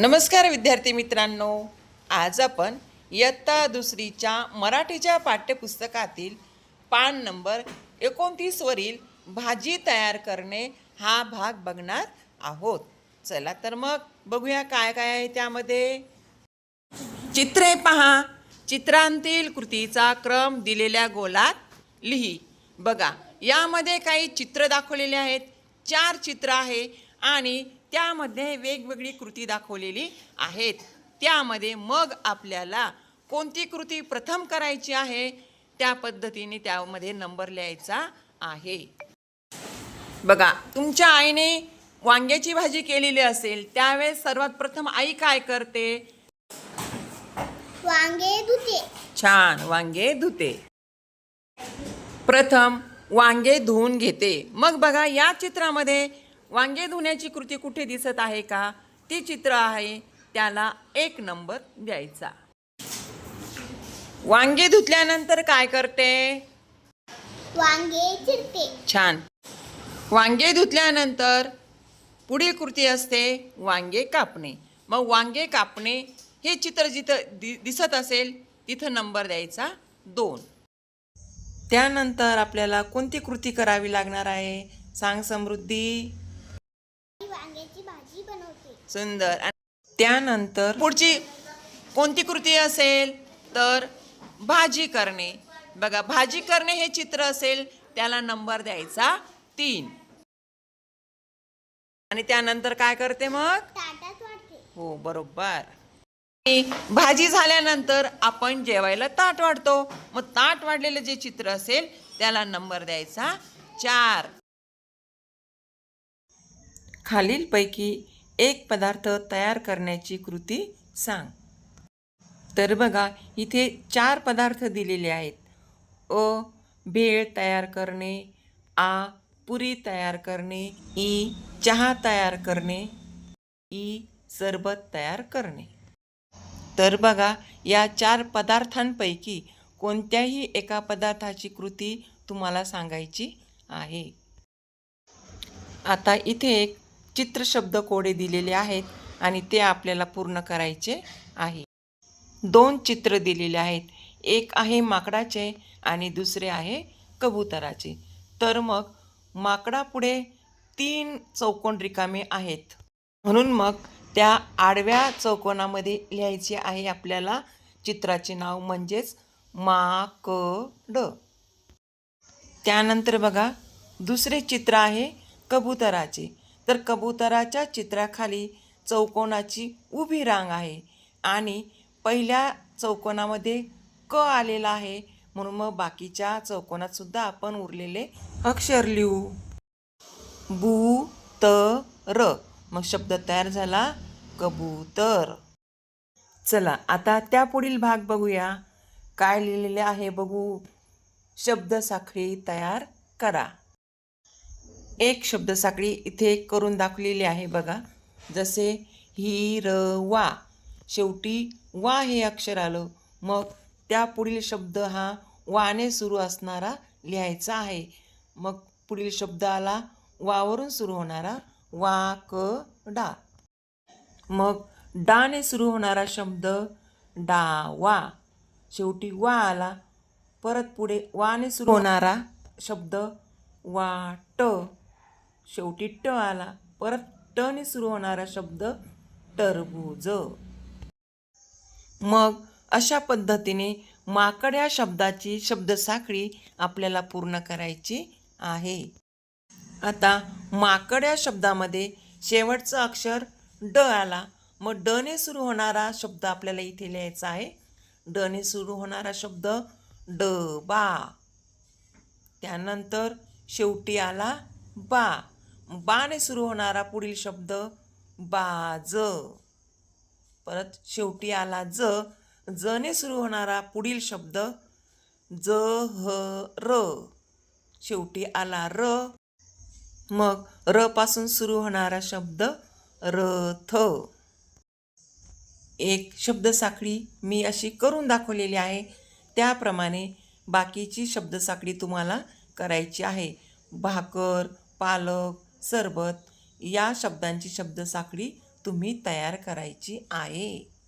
नमस्कार विद्यार्थी मित्रांनो. आज आपण इयत्ता दुसरीच्या मराठीच्या पाठ्यपुस्तकातील पान नंबर एकोणतीसवरील भाजी तयार करणे हा भाग बघणार आहोत. चला तर मग बघूया काय काय आहे त्यामध्ये. चित्रे पहा. चित्रांतील कृतीचा क्रम दिलेल्या गोलात लिही. बघा यामध्ये काही चित्र दाखवलेले आहेत. चार चित्र आहे आणि त्यामध्ये वेगवेगळी कृती दाखवलेली आहेत. त्यामध्ये मग आपल्याला कोणती कृती प्रथम करायची आहे त्या पद्धतीने त्यामध्ये नंबर लिहायचा आहे. बघा तुमच्या आईने वांग्याची भाजी केलेली असेल त्यावेळेस सर्वात प्रथम आई काय करते? वांगे धुते. छान वांगे धुते. प्रथम वांगे धुवून घेते. मग बघा या चित्रामध्ये वांगे धुण्याची कृती कुठे दिसत आहे का? ती चित्र आहे. त्याला एक नंबर द्यायचा. वांगे धुतल्यानंतर काय करते? वांगे चिरते. छान. वांगे धुतल्यानंतर पुढील कृती असते वांगे कापणे. मग वांगे कापणे हे चित्र जिथं दि दिसत असेल तिथं नंबर द्यायचा दोन. त्यानंतर आपल्याला कोणती कृती करावी लागणार आहे? सांग समृद्धी. भाजी बनवते. सुंदर. आणि त्यानंतर पुढची कोणती कृती असेल? तर भाजी करणे. बघा भाजी करणे हे चित्र असेल त्याला नंबर द्यायचा तीन. आणि त्यानंतर काय करते मग? हो बरोबर. भाजी झाल्यानंतर आपण जेवायला ताट वाढतो. मग ताट वाढलेलं जे चित्र असेल त्याला नंबर द्यायचा चार. खालीलपैकी एक पदार्थ तयार करण्याची कृती सांग. तर बघा इथे चार पदार्थ दिलेले आहेत. अ भेळ तयार करणे आ पुरी तयार करणे ई चहा तयार करणे ई सरबत तयार करणे. तर बघा या चार पदार्थांपैकी कोणत्याही एका पदार्थाची कृती तुम्हाला सांगायची आहे. आता इथे एक चित्रशब्द कोडे दिलेले आहेत आणि ते आपल्याला पूर्ण करायचे आहे. दोन चित्र दिलेले आहेत. एक आहे माकडाचे आणि दुसरे आहे कबुतराचे. तर मग माकडापुढे तीन चौकोन रिकामे आहेत. म्हणून मग त्या आडव्या चौकोनामध्ये लिहायचे आहे आपल्याला चित्राचे नाव म्हणजेच माकड. त्यानंतर बघा दुसरे चित्र आहे कबुतराचे. तर कबुतराच्या चित्राखाली चौकोनाची उभी रांग आहे आणि पहिल्या चौकोनामध्ये क आलेला आहे म्हणून मग बाकीच्या चौकोनात सुद्धा आपण उरलेले अक्षर लिहू. बू त र. मग शब्द तयार झाला कबूतर. चला आता त्या पुढील भाग बघूया. काय लिहिलेले आहे बघू. शब्द साखळी तयार करा. एक शब्द साखळी इथे करून दाखवलेली आहे बघा. जसे हिरवा शेवटी वा हे अक्षर आलं. मग त्या पुढील शब्द हा वाने सुरू असणारा लिहायचा आहे. मग पुढील शब्द आला वावरून सुरू होणारा वा क डा. मग डाने सुरू होणारा शब्द डा वा. शेवटी वा आला. परत पुढे वाने सुरू होणारा शब्द वाट. शेवटी ट आला. परत टने सुरू होणारा शब्द टरबूज. मग अशा पद्धतीने माकड या शब्दाची शब्दसाखळी आपल्याला पूर्ण करायची आहे. आता माकड या शब्दामध्ये शेवटचं अक्षर ड आला. मग डने सुरू होणारा शब्द आपल्याला इथे लिहायचा आहे. डने सुरू होणारा शब्द ड बा. त्यानंतर शेवटी आला बा. बाने सुरू होणारा पुढील शब्द बाज. परत शेवटी आला ज. जने सुरू होणारा पुढील शब्द ज ह र. शेवटी आला र. मग र पासून सुरू होणारा शब्द रथ एक शब्दसाखळी मी अशी करून दाखवलेली आहे. त्याप्रमाणे बाकीची शब्दसाखळी तुम्हाला करायची आहे. भाकर पालक सरबत या शब्दांची शब्दसाखळी तुम्ही तयार करायची आहे.